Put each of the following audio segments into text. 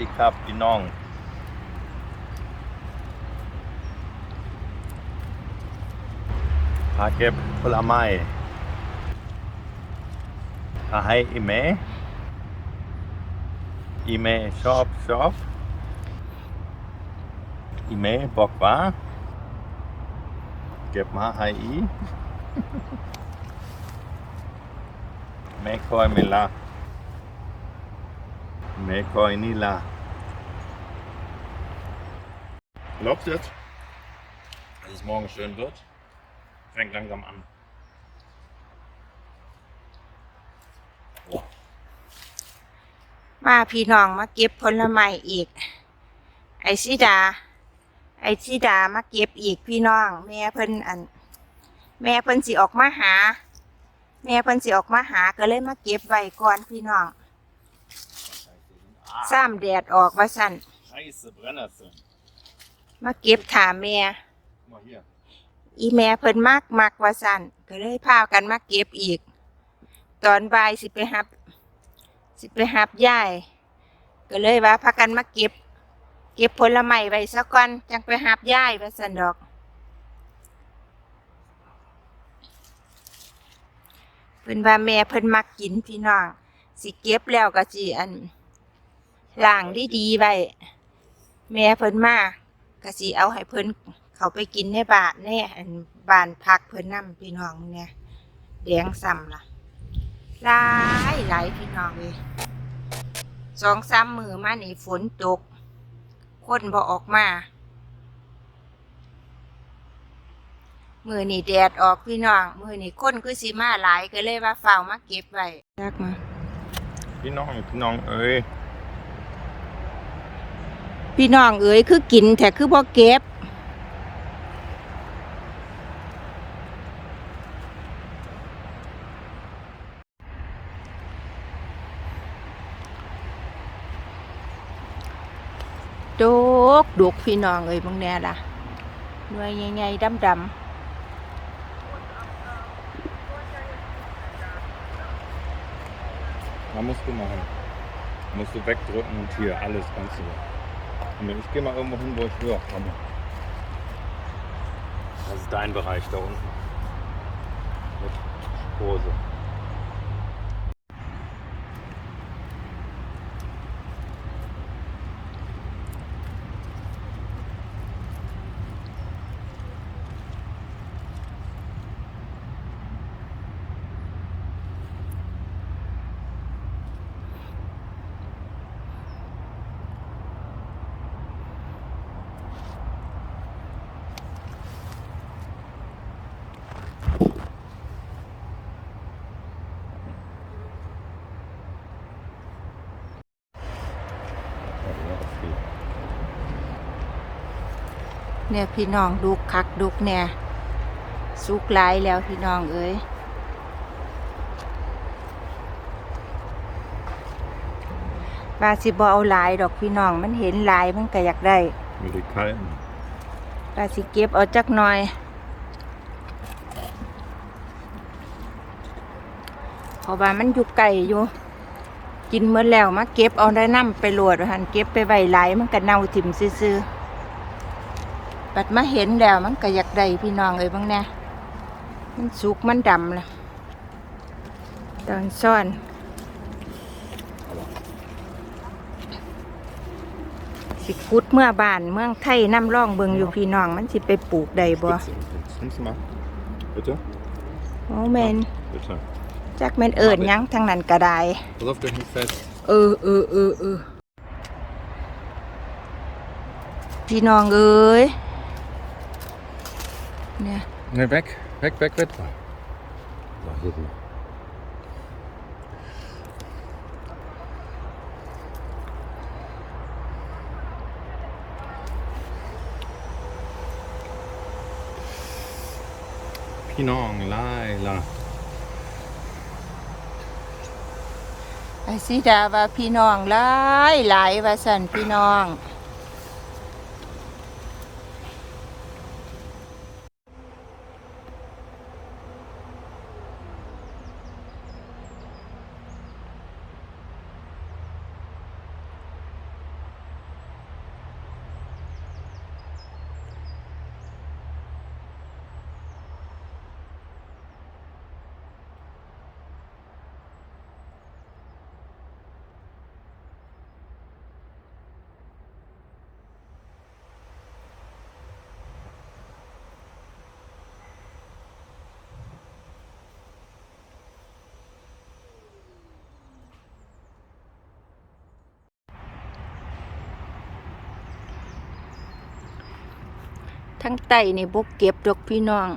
ดีครับพี่น้อง พาเก็บผลไม้พาให้อีเมอีเมชอบชอบอีเมบอกว่า เก็บมาให้อีแม่คอยไม่ละแม่คอยนี่ละ Glaubt ihr, dass es morgen schön wird? Fängt langsam an. Oh. มาพี่น้องมาเก็บผลไม้อีก ไอซิดา ไอซิดามาเก็บอีกพี่น้อง แม่เพิ่นอัน แม่เพิ่นสิออกมาหา แม่เพิ่นสิออกมาหาก็เลยมาเก็บไว้ก่อนพี่น้อง Ah, ซ้ำแดดออกว่าสั่น scheiße Brennnessel. มาเก็บถามแม่อีแม่เพิ่นมากมักว่าสั่นก็เลยพากันมาเก็บอีก ตอนบ่ายสิไปหับ สิไปหับยายก็เลยว่าพากันมาเก็บ เก็บผลไม้ไว้สักก่อนจังไปหับยายว่าสั่นดอก เพิ่นว่าแม่เพิ่นมักกินพี่น้องสิเก็บแล้วก็สิอันล้างดีๆไว้แม่เพิ่นมาก สิเอาให้เพิ่นเขาไปกินในบ้านในอันบ้านพักเพิ่นนํพี่น้องเนี่ยแดงซ้ำล่ะหลายหลายพี่น้องเลยสองสามมือมานี่ฝนตก คนบ่ออกมา มือนี่แดดออกพี่น้อง มือนี่คนคือสิมาหลายก็เลยว่าเฝ้ามาเก็บไว้รักมา พี่น้อง พี่น้องเอ้ย พี่น้องเอ๋ยคือกินแต่คือบ่เก็บดกดกพี่น้องเอ้ยบางแน่ล่ะหน่วยใหญ่ๆดำ Da musst du machen. Musst du wegdrücken und hier alles kannst du. Und ich gehe mal irgendwo hin, wo ich höre. Komm. Das ist dein Bereich da unten. Mit Hose. เนี่ยพี่น้องดุกคักดุกแน่สุกหลายแล้วพี่น้องเอ้ยว่าสิบ่เอาหลายดอกพี่น้องมันเห็นหลายมันก็อยากได้ Mit den kalten. ว่าสิเก็บเอาจักหน่อย เพราะว่ามันอยู่ไกลอยู่กินเมื่อแล้วมาเก็บเอาได้น้ำไปโหลดว่าหันเก็บไปไว้หลายมันก็เน่าถิ่มซื่อๆ ปัดมาเห็นแล้วมันก็อยากได้พี่น้องเอ้ยบางแน่มันสุกมันดำละตอนซ่อนสิคุดเมื่อบ้านเมืองไทยน้ำร่องเบิงอยู่พี่น้องมันสิไปปลูกได้บ่ Spitze. Nimmst du mal. Bitte? โอ้แมน Bitte. จักแมนเอิญยังทางนั้นก็ได้ Pass auf, der hängt fest. เออเออเออเออพี่น้องเอ้ย เนี่ย Ne, weg. Weg, weg, weg. So, hier rüber. Pinong, Laila. ไอซิดาว่าพี่น้องหลายหลายว่าสั่นพี่น้อง ทั้งไตนี่บกเก็บดอกพี่น้อง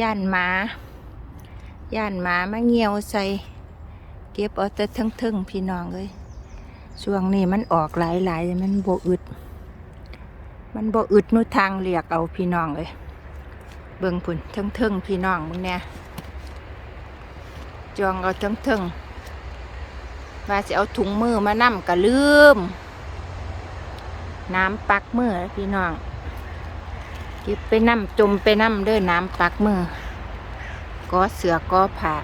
ย่านหมา ย่านหมามาเงียวใส่ เก็บเอาแต่ทั้งทึ่งพี่น้องเลยช่วงนี้มันออกหลายๆมันบอึด มันบอึดนุทางเรียกเอาพี่น้องเลย เบิ่งพุ่นทั้งทึ่งพี่น้องมึงเนี่ยจองเอาทั้งทึ่งว่าจะเอาถุงมือมานั่มก็ลืม น้ำปักมือพี่น้อง เก็บไปน้ำจมไปน้ำเด้อน้ำปักมือก็เสือก็ผ่า